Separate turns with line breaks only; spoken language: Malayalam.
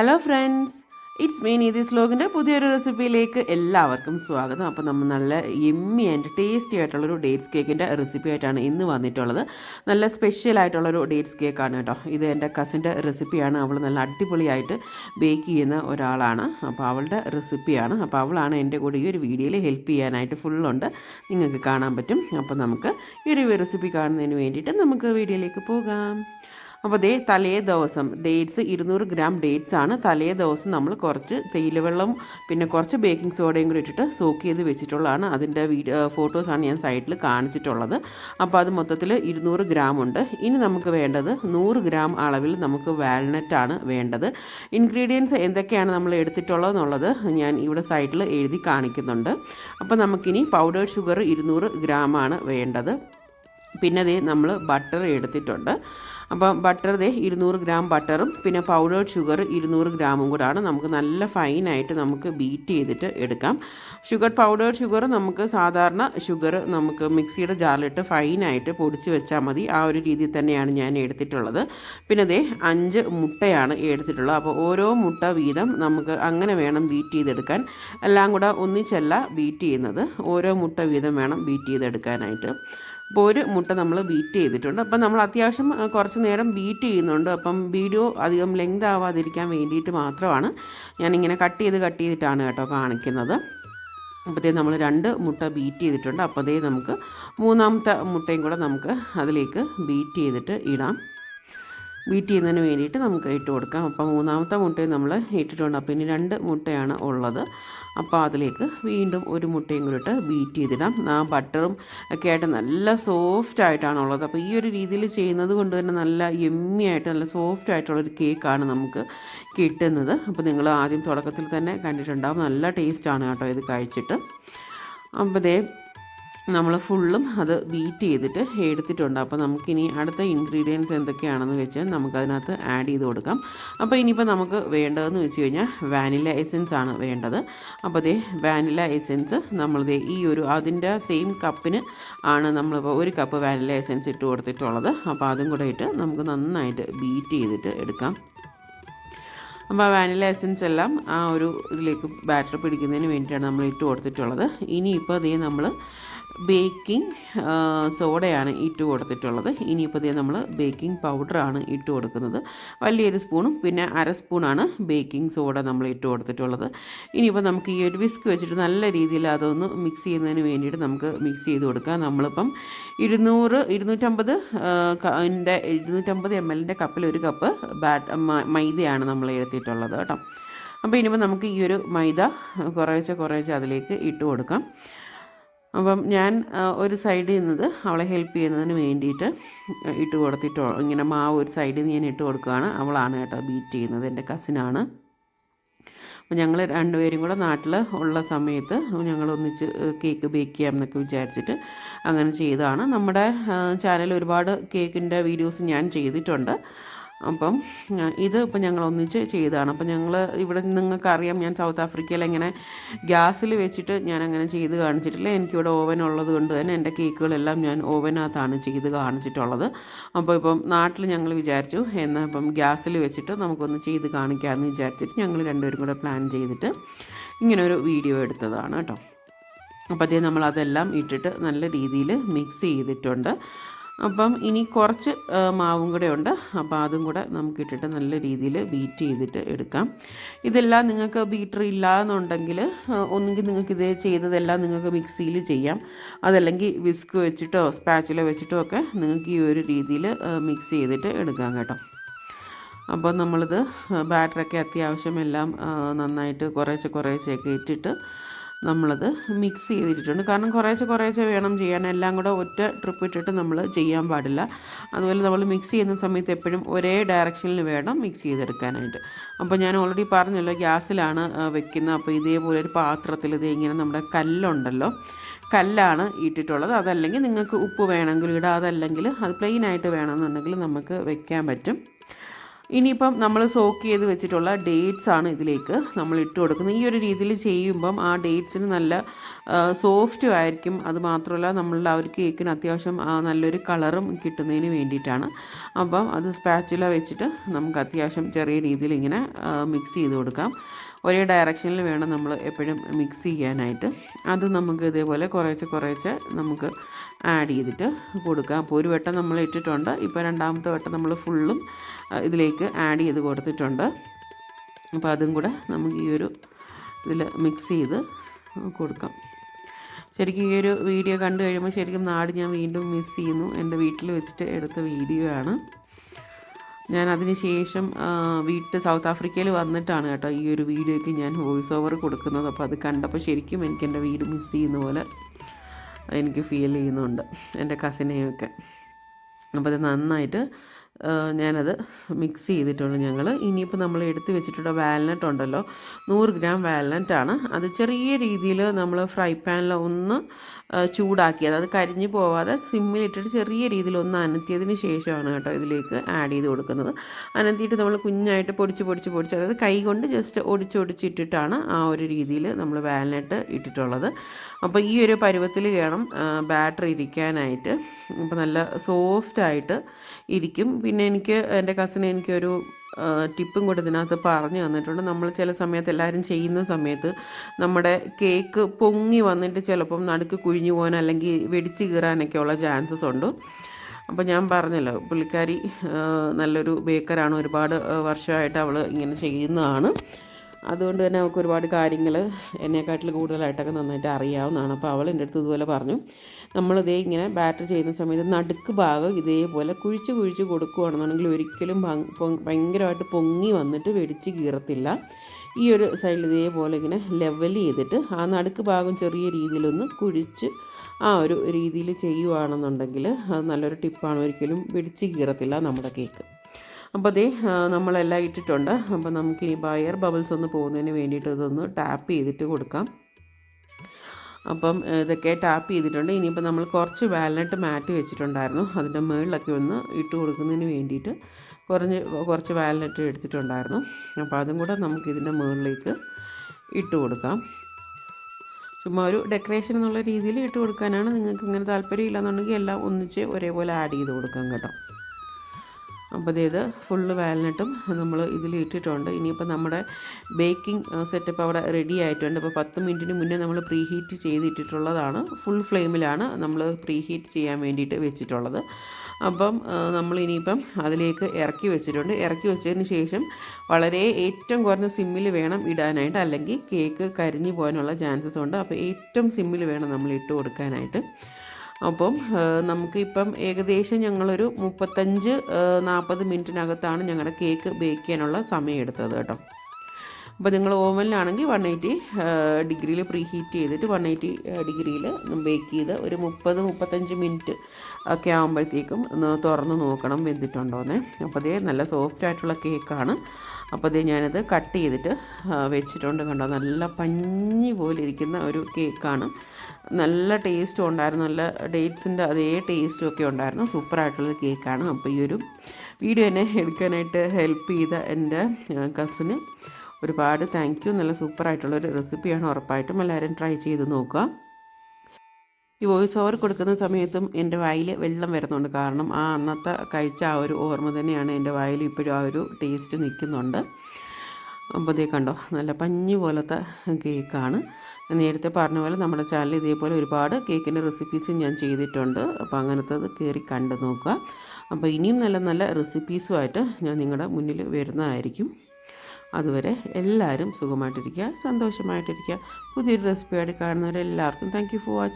ഹലോ ഫ്രണ്ട്സ് ഇറ്റ്സ് മീ നീതി സ്ലോഗിന്റെ പുതിയൊരു റെസിപ്പിയിലേക്ക് എല്ലാവർക്കും സ്വാഗതം. അപ്പോൾ നമ്മൾ നല്ല എമ്മി ആൻഡ് ടേസ്റ്റി ആയിട്ടുള്ളൊരു ഡേറ്റ്സ് കേക്കിന്റെ റെസിപ്പി ആയിട്ടാണ് ഇന്ന് വന്നിട്ടുള്ളത്. നല്ല സ്പെഷ്യൽ ആയിട്ടുള്ളൊരു ഡേറ്റ്സ് കേക്കാണ് കേട്ടോ. ഇത് എന്റെ കസിന്റെ റെസിപ്പിയാണ് അവൾ നല്ല അടിപൊളിയായിട്ട് ബേക്ക് ചെയ്യുന്ന ഒരാളാണ്. അപ്പോൾ അവളുടെ റെസിപ്പിയാണ് അപ്പോൾ അവളാണ് എന്റെ കൂടെ ഈ ഒരു വീഡിയോയിൽ ഹെൽപ്പ് ചെയ്യാനായിട്ട് ഫുള്ളുണ്ട് നിങ്ങൾക്ക് കാണാൻ പറ്റും. അപ്പോൾ നമുക്ക് ഈ ഒരു റെസിപ്പി കാണുന്നതിന് വേണ്ടിയിട്ട് നമുക്ക് വീഡിയോയിലേക്ക് പോകാം. അപ്പോൾ ദേ തലേ ദിവസം ഡേറ്റ്സ് ഇരുന്നൂറ് ഗ്രാം ഡേറ്റ്സ് ആണ്. തലേ ദിവസം നമ്മൾ കുറച്ച് തേയിലവെള്ളം പിന്നെ കുറച്ച് ബേക്കിംഗ് സോഡയും കൂടി ഇട്ടിട്ട് സോക്ക് ചെയ്ത് വെച്ചിട്ടുള്ളതാണ്. അതിന്റെ വീഡിയോ ഫോട്ടോസാണ് ഞാൻ സൈറ്റിൽ കാണിച്ചിട്ടുള്ളത്. അപ്പോൾ അത് മൊത്തത്തിൽ ഇരുന്നൂറ് ഗ്രാം ഉണ്ട്. ഇനി നമുക്ക് വേണ്ടത് നൂറ് ഗ്രാം അളവിൽ നമുക്ക് വാൽനട്ടാണ് വേണ്ടത്. ഇൻഗ്രീഡിയൻസ് എന്തൊക്കെയാണ് നമ്മൾ എടുത്തിട്ടുള്ളത് എന്നുള്ളത് ഞാൻ ഇവിടെ സൈറ്റിൽ എഴുതി കാണിക്കുന്നുണ്ട്. അപ്പോൾ നമുക്കിനി പൗഡേർഡ് ഷുഗർ ഇരുന്നൂറ് ഗ്രാമാണ് വേണ്ടത്. പിന്നെ നമ്മൾ ബട്ടർ എടുത്തിട്ടുണ്ട്. അപ്പം ബട്ടർ ദേ ഇരുന്നൂറ് ഗ്രാം ബട്ടറും പിന്നെ പൗഡേർഡ് ഷുഗർ ഇരുന്നൂറ് ഗ്രാമും കൂടാണ്. നമുക്ക് നല്ല ഫൈനായിട്ട് നമുക്ക് ബീറ്റ് ചെയ്തിട്ട് എടുക്കാം. ഷുഗർ പൗഡേർഡ് ഷുഗർ നമുക്ക് സാധാരണ ഷുഗർ നമുക്ക് മിക്സിയുടെ ജാറിലിട്ട് ഫൈനായിട്ട് പൊടിച്ച് വെച്ചാൽ മതി. ആ ഒരു രീതിയിൽ തന്നെയാണ് ഞാൻ എടുത്തിട്ടുള്ളത്. പിന്നെ ദേ അഞ്ച് മുട്ടയാണ് എടുത്തിട്ടുള്ളത്. അപ്പോൾ ഓരോ മുട്ട വീതം നമുക്ക് അങ്ങനെ വേണം ബീറ്റ് ചെയ്തെടുക്കാൻ. എല്ലാം കൂടെ ഒന്നിച്ചല്ല ബീറ്റ് ചെയ്യുന്നത്. ഓരോ മുട്ട വീതം വേണം ബീറ്റ് ചെയ്തെടുക്കാനായിട്ട്. അപ്പോൾ ഒരു മുട്ട നമ്മൾ ബീറ്റ് ചെയ്തിട്ടുണ്ട്. അപ്പം നമ്മൾ അത്യാവശ്യം കുറച്ച് നേരം ബീറ്റ് ചെയ്യുന്നുണ്ട്. അപ്പം വീഡിയോ അധികം ലെങ്ത് ആവാതിരിക്കാൻ വേണ്ടിയിട്ട് മാത്രമാണ് ഞാനിങ്ങനെ കട്ട് ചെയ്ത് കട്ട് ചെയ്തിട്ടാണ് കേട്ടോ കാണിക്കുന്നത്. അപ്പോഴത്തേ നമ്മൾ രണ്ട് മുട്ട ബീറ്റ് ചെയ്തിട്ടുണ്ട്. അപ്പോഴത്തേ നമുക്ക് മൂന്നാമത്തെ മുട്ടയും കൂടെ നമുക്ക് അതിലേക്ക് ബീറ്റ് ചെയ്തിട്ട് ഇടാം. ബീറ്റ് ചെയ്യുന്നതിന് വേണ്ടിയിട്ട് നമുക്ക് ഇട്ട് കൊടുക്കാം. അപ്പോൾ മൂന്നാമത്തെ മുട്ടയും നമ്മൾ ഇട്ടിട്ടുണ്ട്. അപ്പോൾ ഇനി രണ്ട് മുട്ടയാണ് ഉള്ളത്. അപ്പോൾ അതിലേക്ക് വീണ്ടും ഒരു മുട്ടയും കൂടി ഇട്ട് ബീറ്റ് ചെയ്തിടാം. ആ ബട്ടറും ഒക്കെ ആയിട്ട് നല്ല സോഫ്റ്റ് ആയിട്ടാണ് ഉള്ളത് അപ്പോൾ ഈ ഒരു രീതിയിൽ ചെയ്യുന്നത് കൊണ്ട് തന്നെ നല്ല എമ്മി ആയിട്ട് നല്ല സോഫ്റ്റ് ആയിട്ടുള്ളൊരു കേക്കാണ് നമുക്ക് കിട്ടുന്നത്. അപ്പോൾ നിങ്ങൾ ആദ്യം തുടക്കത്തിൽ തന്നെ കണ്ടിട്ടുണ്ടാവും. നല്ല ടേസ്റ്റാണ് കേട്ടോ ഇത് കഴിച്ചിട്ട്. അപ്പോൾ ദേ നമ്മൾ ഫുള്ളും അത് ബീറ്റ് ചെയ്തിട്ട് എടുത്തിട്ടുണ്ട്. അപ്പോൾ നമുക്കിനി അടുത്ത ഇൻഗ്രീഡിയൻസ് എന്തൊക്കെയാണെന്ന് വെച്ച് നമുക്കതിനകത്ത് ആഡ് ചെയ്ത് കൊടുക്കാം. അപ്പോൾ ഇനിയിപ്പോൾ നമുക്ക് വേണ്ടതെന്ന് വെച്ച് കഴിഞ്ഞാൽ വാനില എസെൻസ് ആണ് വേണ്ടത്. അപ്പോൾ അതേ വാനില എസെൻസ് നമ്മൾ ദേ ഈ ഒരു അതിന്റെ സെയിം കപ്പിന് ആണ് നമ്മളിപ്പോൾ ഒരു കപ്പ് വാനില എസെൻസ് ഇട്ട് കൊടുത്തിട്ടുള്ളത്. അപ്പോൾ അതും കൂടെ ഇട്ട് നമുക്ക് നന്നായിട്ട് ബീറ്റ് ചെയ്തിട്ട് എടുക്കാം. അപ്പോൾ ആ വാനില എസൻസ് എല്ലാം ആ ഒരു ഇതിലേക്ക് ബാറ്റർ പിടിക്കുന്നതിന് വേണ്ടിയിട്ടാണ് നമ്മൾ ഇട്ട് കൊടുത്തിട്ടുള്ളത്. ഇനിയിപ്പോൾ അതേ നമ്മൾ ബേക്കിംഗ് സോഡയാണ് ഇട്ട് കൊടുത്തിട്ടുള്ളത്. ഇനിയിപ്പോൾ ഇതേ നമ്മൾ ബേക്കിംഗ് പൗഡറാണ് ഇട്ട് കൊടുക്കുന്നത്. വലിയൊരു സ്പൂണും പിന്നെ അര സ്പൂണാണ് ബേക്കിംഗ് സോഡ നമ്മൾ ഇട്ട് കൊടുത്തിട്ടുള്ളത്. ഇനിയിപ്പോൾ നമുക്ക് ഈ ഒരു വിസ്ക് വെച്ചിട്ട് നല്ല രീതിയിൽ അതൊന്ന് മിക്സ് ചെയ്യുന്നതിന് വേണ്ടിയിട്ട് നമുക്ക് മിക്സ് ചെയ്ത് കൊടുക്കാം. നമ്മളിപ്പം ഇരുന്നൂറ് ഇരുന്നൂറ്റമ്പത് എന്റെ ഇരുന്നൂറ്റമ്പത് എം എല്ലിന്റെ കപ്പിൽ ഒരു കപ്പ് ബാറ്റ് മൈദയാണ് നമ്മൾ എടുത്തിട്ടുള്ളത് കേട്ടോ. അപ്പോൾ ഇനിയിപ്പോൾ നമുക്ക് ഈ ഒരു മൈദ കുറേശ്ശെ കുറേശ്ശെ അതിലേക്ക് ഇട്ട് കൊടുക്കാം. അപ്പം ഞാൻ ഒരു സൈഡിൽ നിന്നത് അവളെ ഹെൽപ്പ് ചെയ്യുന്നതിന് വേണ്ടിയിട്ട് ഇട്ട് കൊടുത്തിട്ടോ ഇങ്ങനെ മാവ് ഒരു സൈഡിൽ നിന്ന് ഞാൻ ഇട്ട് കൊടുക്കുകയാണ്. അവളാണ് കേട്ടോ ബീറ്റ് ചെയ്യുന്നത് എന്റെ കസിനാണ്. അപ്പോൾ ഞങ്ങൾ രണ്ടുപേരും കൂടെ നാട്ടിൽ ഉള്ള സമയത്ത് ഞങ്ങൾ ഒന്നിച്ച് കേക്ക് ബേക്ക് ചെയ്യാം എന്നൊക്കെ വിചാരിച്ചിട്ട് അങ്ങനെ ചെയ്തതാണ്. നമ്മുടെ ചാനൽ ഒരുപാട് കേക്കിന്റെ വീഡിയോസ് ഞാൻ ചെയ്തിട്ടുണ്ട്. അപ്പം ഇത് ഇപ്പം ഞങ്ങൾ ഒന്നിച്ച് ചെയ്തതാണ് അപ്പം ഞങ്ങൾ ഇവിടെ നിങ്ങൾക്കറിയാം ഞാൻ സൗത്ത് ആഫ്രിക്കയിൽ എങ്ങനെ ഗ്യാസിൽ വെച്ചിട്ട് ഞാൻ അങ്ങനെ ചെയ്ത് കാണിച്ചിട്ടില്ല. എനിക്കിവിടെ ഓവൻ ഉള്ളത് കൊണ്ട് തന്നെ എന്റെ കേക്കുകളെല്ലാം ഞാൻ ഓവനകത്താണ് ചെയ്ത് കാണിച്ചിട്ടുള്ളത്. അപ്പോൾ ഇപ്പം നാട്ടിൽ ഞങ്ങൾ വിചാരിച്ചു എന്നാൽ ഇപ്പം ഗ്യാസിൽ വെച്ചിട്ട് നമുക്കൊന്ന് ചെയ്ത് കാണിക്കാമെന്ന് വിചാരിച്ചിട്ട് ഞങ്ങൾ രണ്ടുപേരും കൂടെ പ്ലാൻ ചെയ്തിട്ട് ഇങ്ങനെ ഒരു വീഡിയോ എടുത്തതാണ് കേട്ടോ. അപ്പോൾ അതേ നമ്മൾ അതെല്ലാം ഇട്ടിട്ട് നല്ല രീതിയിൽ മിക്സ് ചെയ്തിട്ടുണ്ട്. അപ്പം ഇനി കുറച്ച് മാവും കൂടെ ഉണ്ട്. അപ്പോൾ അതും കൂടെ നമുക്ക് ഇട്ടിട്ട് നല്ല രീതിയിൽ ബീറ്റ് ചെയ്തിട്ട് എടുക്കാം. ഇതെല്ലാം നിങ്ങൾക്ക് ബീറ്റർ ഇല്ല എന്നുണ്ടെങ്കിൽ ഒന്നുകിൽ നിങ്ങൾക്ക് ഇത് ചെയ്തതെല്ലാം നിങ്ങൾക്ക് മിക്സിയിൽ ചെയ്യാം. അതല്ലെങ്കിൽ വിസ്ക് വെച്ചിട്ടോ സ്പാച്ചിലോ വെച്ചിട്ടോ ഒക്കെ നിങ്ങൾക്ക് ഈ ഒരു രീതിയിൽ മിക്സ് ചെയ്തിട്ട് എടുക്കാം കേട്ടോ. അപ്പോൾ നമ്മളിത് ബാറ്ററൊക്കെ അത്യാവശ്യം എല്ലാം നന്നായിട്ട് കുറേശ്ശെ കുറേശ്ശെയൊക്കെ ഇട്ടിട്ട് നമ്മളത് മിക്സ് ചെയ്തിട്ടുണ്ട് കാരണം കുറേശ്ശെ കുറേശ്ശെ വേണം ചെയ്യാൻ. എല്ലാം കൂടെ ഒറ്റ ട്രിപ്പ് ഇട്ടിട്ട് നമ്മൾ ചെയ്യാൻ പാടില്ല. അതുപോലെ നമ്മൾ മിക്സ് ചെയ്യുന്ന സമയത്ത് എപ്പോഴും ഒരേ ഡയറക്ഷനിൽ വേണം മിക്സ് ചെയ്തെടുക്കാനായിട്ട്. അപ്പോൾ ഞാൻ ഓൾറെഡി പറഞ്ഞല്ലോ ഗ്യാസിലാണ് വെക്കുന്നത്. അപ്പോൾ ഇതേപോലെ ഒരു പാത്രത്തിൽ ഇത് ഇങ്ങനെ നമ്മുടെ കല്ലുണ്ടല്ലോ. കല്ലാണ് ഇട്ടിട്ടുള്ളത്. അതല്ലെങ്കിൽ നിങ്ങൾക്ക് ഉപ്പ് വേണമെങ്കിൽ ഇടാം. അതല്ലെങ്കിൽ അത് പ്ലെയിനായിട്ട് വേണമെന്നുണ്ടെങ്കിൽ നമുക്ക് വെക്കാൻ പറ്റും. ഇനിയിപ്പം നമ്മൾ സോക്ക് ചെയ്ത് വെച്ചിട്ടുള്ള ഡേറ്റ്സ് ആണ് ഇതിലേക്ക് നമ്മൾ ഇട്ട് കൊടുക്കുന്നത്. ഈ ഒരു രീതിയിൽ ചെയ്യുമ്പം ആ ഡേറ്റ്സിന് നല്ല സോഫ്റ്റും ആയിരിക്കും. അതുമാത്രമല്ല നമ്മളുടെ ആ ഒരു കേക്കിന് അത്യാവശ്യം നല്ലൊരു കളറും കിട്ടുന്നതിന് വേണ്ടിയിട്ടാണ്. അപ്പം അത് സ്പാച്ചുല വെച്ചിട്ട് നമുക്ക് അത്യാവശ്യം ചെറിയ രീതിയിൽ ഇങ്ങനെ മിക്സ് ചെയ്ത് കൊടുക്കാം. ഒരേ ഡയറക്ഷനിൽ വേണം നമ്മൾ എപ്പോഴും മിക്സ് ചെയ്യാനായിട്ട്. അത് നമുക്ക് ഇതേപോലെ കുറേശ്ശെ കുറേശ്ശെ നമുക്ക് ആഡ് ചെയ്തിട്ട് കൊടുക്കുക അപ്പോൾ ഒരു വട്ടം നമ്മൾ ഇട്ടിട്ടുണ്ട്. ഇപ്പോൾ രണ്ടാമത്തെ വട്ടം നമ്മൾ ഫുള്ളും ഇതിലേക്ക് ആഡ് ചെയ്ത് കൊടുത്തിട്ടുണ്ട്. അപ്പോൾ അതും കൂടെ നമുക്ക് ഈ ഒരു ഇതിൽ മിക്സ് ചെയ്ത് കൊടുക്കാം. ശരിക്കും ഈ ഒരു വീഡിയോ കണ്ടു കഴിയുമ്പോൾ ശരിക്കും നാട് ഞാൻ വീണ്ടും മിസ് ചെയ്യുന്നു. എന്റെ വീട്ടിൽ വെച്ചിട്ട് എടുത്ത വീഡിയോ ആണ്. ഞാൻ അതിനുശേഷം വീട്ട് സൗത്ത് ആഫ്രിക്കയിൽ വന്നിട്ടാണ് കേട്ടോ ഈ ഒരു വീഡിയോയ്ക്ക് ഞാൻ വോയിസ് ഓവർ കൊടുക്കുന്നത്. അപ്പോൾ അത് കണ്ടപ്പോൾ ശരിക്കും എനിക്ക് എന്റെ വീട് മിസ് ചെയ്യുന്ന പോലെ എനിക്ക് ഫീൽ ചെയ്യുന്നുണ്ട് എന്റെ കസിനെയൊക്കെ അപ്പോൾ അത് നന്നായിട്ട് ഞാനത് മിക്സ് ചെയ്തിട്ടുണ്ട് ഞങ്ങൾ ഇനിയിപ്പോൾ നമ്മൾ എടുത്ത് വെച്ചിട്ടുള്ള വാൽനട്ട് ഉണ്ടല്ലോ നൂറ് ഗ്രാം വാൽനട്ടാണ് അത് ചെറിയ രീതിയിൽ നമ്മൾ ഫ്രൈ പാനിൽ ഒന്ന് ചൂടാക്കി അതായത് കരിഞ്ഞു പോവാതെ സിമ്മിലിട്ടിട്ട് ചെറിയ രീതിയിൽ ഒന്ന് അനത്തിയതിന് ശേഷമാണ് കേട്ടോ ഇതിലേക്ക് ആഡ് ചെയ്ത് കൊടുക്കുന്നത്. അനത്തിയിട്ട് നമ്മൾ കുഞ്ഞായിട്ട് പൊടിച്ച് പൊടിച്ച് പൊടിച്ച് അതായത് കൈ കൊണ്ട് ജസ്റ്റ് ഒടിച്ചൊടിച്ചിട്ടിട്ടാണ് ആ ഒരു രീതിയിൽ നമ്മൾ വാൽനട്ട് ഇട്ടിട്ടുള്ളത്. അപ്പോൾ ഈ ഒരു പരുവത്തിൽ വേണം ബാറ്ററി ഇരിക്കാനായിട്ട്. അപ്പോൾ നല്ല സോഫ്റ്റ് ആയിട്ട് ഇരിക്കും. പിന്നെ എനിക്ക് എന്റെ കസിന് എനിക്കൊരു ടിപ്പും കൂടെ ഇതിനകത്ത് പറഞ്ഞു തന്നിട്ടുണ്ട്. നമ്മൾ ചില സമയത്ത് എല്ലാവരും ചെയ്യുന്ന സമയത്ത് നമ്മുടെ കേക്ക് പൊങ്ങി വന്നിട്ട് ചിലപ്പം നടുക്ക് കുഴിഞ്ഞു പോകാൻ അല്ലെങ്കിൽ വെടിച്ച് കീറാനൊക്കെ ഉള്ള ചാൻസസ് ഉണ്ട്. അപ്പോൾ ഞാൻ പറഞ്ഞല്ലോ പുള്ളിക്കാരി നല്ലൊരു ബേക്കറാണ്. ഒരുപാട് വർഷമായിട്ട് അവൾ ഇങ്ങനെ ചെയ്യുന്നതാണ്. അതുകൊണ്ട് തന്നെ അവൾക്ക് ഒരുപാട് കാര്യങ്ങൾ എന്നെക്കാട്ടിൽ കൂടുതലായിട്ടൊക്കെ നന്നായിട്ട് അറിയാവുന്നതാണ്. അപ്പോൾ അവൾ എന്റെ അടുത്ത് ഇതുപോലെ പറഞ്ഞു നമ്മളിതേ ഇങ്ങനെ ബാറ്റർ ചെയ്യുന്ന സമയത്ത് നടുക്ക് ഭാഗം ഇതേപോലെ കുഴിച്ച് കുഴിച്ച് കൊടുക്കുകയാണെന്നുണ്ടെങ്കിൽ ഒരിക്കലും ഭയങ്കരമായിട്ട് പൊങ്ങി വന്നിട്ട് വെടിച്ച് കീറത്തില്ല. ഈ ഒരു സൈഡിൽ ഇതേപോലെ ഇങ്ങനെ ലെവൽ ചെയ്തിട്ട് ആ നടുക്ക് ഭാഗം ചെറിയ രീതിയിലൊന്ന് കുഴിച്ച് ആ ഒരു രീതിയിൽ ചെയ്യുകയാണെന്നുണ്ടെങ്കിൽ അത് നല്ലൊരു ടിപ്പാണ്. ഒരിക്കലും വെടിച്ച് കീറത്തില്ല നമ്മുടെ കേക്ക്. അപ്പോൾ ദേ നമ്മളെല്ലാം ഇട്ടിട്ടുണ്ട്. അപ്പോൾ നമുക്ക് ഈ ബയർ ബബിൾസ് ഒന്ന് പോകുന്നതിന് വേണ്ടിയിട്ട് ഇതൊന്ന് ടാപ്പ് ചെയ്തിട്ട് കൊടുക്കാം. അപ്പം ഇതൊക്കെ ടാപ്പ് ചെയ്തിട്ടുണ്ട്. ഇനിയിപ്പോൾ നമ്മൾ കുറച്ച് വാലനട്ട് മാറ്റി വെച്ചിട്ടുണ്ടായിരുന്നു. അതിന്റെ മുകളിലൊക്കെ ഒന്ന് ഇട്ട് കൊടുക്കുന്നതിന് വേണ്ടിയിട്ട് കുറഞ്ഞ് കുറച്ച് വാലനട്ട് എടുത്തിട്ടുണ്ടായിരുന്നു. അപ്പോൾ അതും കൂടെ നമുക്ക് ഇതിന്റെ മുകളിലേക്ക് ഇട്ട് കൊടുക്കാം. ചുമ്മാ ഒരു ഡെക്കറേഷൻ എന്നുള്ള രീതിയിൽ ഇട്ട് കൊടുക്കാനാണ് നിങ്ങൾക്ക് ഇങ്ങനെ താല്പര്യം ഇല്ലാന്നുണ്ടെങ്കിൽ എല്ലാം ഒന്നിച്ച് ഒരേപോലെ ആഡ് ചെയ്ത് കൊടുക്കാം കേട്ടോ. അപ്പോൾ ഇത് ഫുള്ള് വാൽനട്ടും നമ്മൾ ഇതിൽ ഇട്ടിട്ടുണ്ട്. ഇനിയിപ്പോൾ നമ്മുടെ ബേക്കിംഗ് സെറ്റപ്പ് അവിടെ റെഡി ആയിട്ടുണ്ട്. അപ്പോൾ പത്ത് മിനിറ്റിന് മുന്നേ നമ്മൾ പ്രീ ഹീറ്റ് ചെയ്തിട്ടിട്ടുള്ളതാണ്. ഫുൾ ഫ്ലെയിമിലാണ് നമ്മൾ പ്രീ ഹീറ്റ് ചെയ്യാൻ വേണ്ടിയിട്ട് വെച്ചിട്ടുള്ളത്. അപ്പം നമ്മൾ ഇനിയിപ്പം അതിലേക്ക് ഇറക്കി വെച്ചിട്ടുണ്ട്. ഇറക്കി വെച്ചതിന് ശേഷം വളരെ ഏറ്റവും കുറഞ്ഞ സിമ്മിൽ വേണം ഇടാനായിട്ട്. അല്ലെങ്കിൽ കേക്ക് കരിഞ്ഞു പോകാനുള്ള ചാൻസസ് ഉണ്ട്. അപ്പോൾ ഏറ്റവും സിമ്മിൽ വേണം നമ്മൾ ഇട്ട് കൊടുക്കാനായിട്ട്. അപ്പം നമുക്കിപ്പം ഏകദേശം ഞങ്ങളൊരു മുപ്പത്തഞ്ച് നാൽപ്പത് മിനിറ്റിനകത്താണ് ഞങ്ങളുടെ കേക്ക് ബേക്ക് ചെയ്യാനുള്ള സമയം എടുത്തത് കേട്ടോ. അപ്പോൾ നിങ്ങൾ ഓവനിലാണെങ്കിൽ വൺ എയ്റ്റി ഡിഗ്രിയിൽ പ്രീ ഹീറ്റ് ചെയ്തിട്ട് വൺ എയ്റ്റി ഡിഗ്രിയിൽ ബേക്ക് ചെയ്ത് ഒരു മുപ്പത് മുപ്പത്തഞ്ച് മിനിറ്റ് ഒക്കെ ആകുമ്പോഴത്തേക്കും തുറന്ന് നോക്കണം വെന്തിട്ടുണ്ടോയെന്നേ. അപ്പോൾ അതേ നല്ല സോഫ്റ്റ് ആയിട്ടുള്ള കേക്കാണ്. അപ്പോൾ ഇത് ഞാനത് കട്ട് ചെയ്തിട്ട് വെച്ചിട്ടുണ്ട് കണ്ടോ? നല്ല പഞ്ഞി പോലെ ഇരിക്കുന്ന ഒരു കേക്കാണ്. നല്ല ടേസ്റ്റും ഉണ്ടായിരുന്നു. നല്ല ഡേറ്റ്സിന്റെ അതേ ടേസ്റ്റും ഒക്കെ ഉണ്ടായിരുന്നു. സൂപ്പറായിട്ടുള്ള കേക്കാണ്. അപ്പോൾ ഈ ഒരു വീഡിയോ എന്നെ എടുക്കാനായിട്ട് ഹെൽപ്പ് ചെയ്ത എന്റെ കസിന് ഒരുപാട് താങ്ക് യു നല്ല സൂപ്പറായിട്ടുള്ളൊരു റെസിപ്പിയാണ് ഉറപ്പായിട്ടും. എല്ലാവരും ട്രൈ ചെയ്ത് നോക്കുക. ഈ വോയിസ് ഓവർ കൊടുക്കുന്ന സമയത്തും എന്റെ വായിൽ വെള്ളം വരുന്നുണ്ട്. കാരണം ആ അന്നത്തെ കഴിച്ച ആ ഒരു ഓർമ്മ തന്നെയാണ് എന്റെ വായിൽ ഇപ്പോഴും ആ ഒരു ടേസ്റ്റ് നിൽക്കുന്നുണ്ട്. അപ്പോൾ കണ്ടോ? നല്ല പഞ്ഞി പോലത്തെ കേക്കാണ്. നേരത്തെ പറഞ്ഞ പോലെ നമ്മുടെ ചാനലിൽ ഇതേപോലെ ഒരുപാട് കേക്കിന്റെ റെസിപ്പീസ് ഞാൻ ചെയ്തിട്ടുണ്ട്. അപ്പോൾ അങ്ങനത്തത് കയറി കണ്ടു നോക്കുക. അപ്പോൾ ഇനിയും നല്ല നല്ല റെസിപ്പീസുമായിട്ട് ഞാൻ നിങ്ങളുടെ മുന്നിൽ വരുന്നതായിരിക്കും. അതുവരെ എല്ലാവരും സുഖമായിട്ടിരിക്കുക സന്തോഷമായിട്ടിരിക്കുക. പുതിയൊരു റെസിപ്പിയായിട്ട് കാണുന്നവരെല്ലാവർക്കും താങ്ക് യു ഫോർ വാച്ചിങ്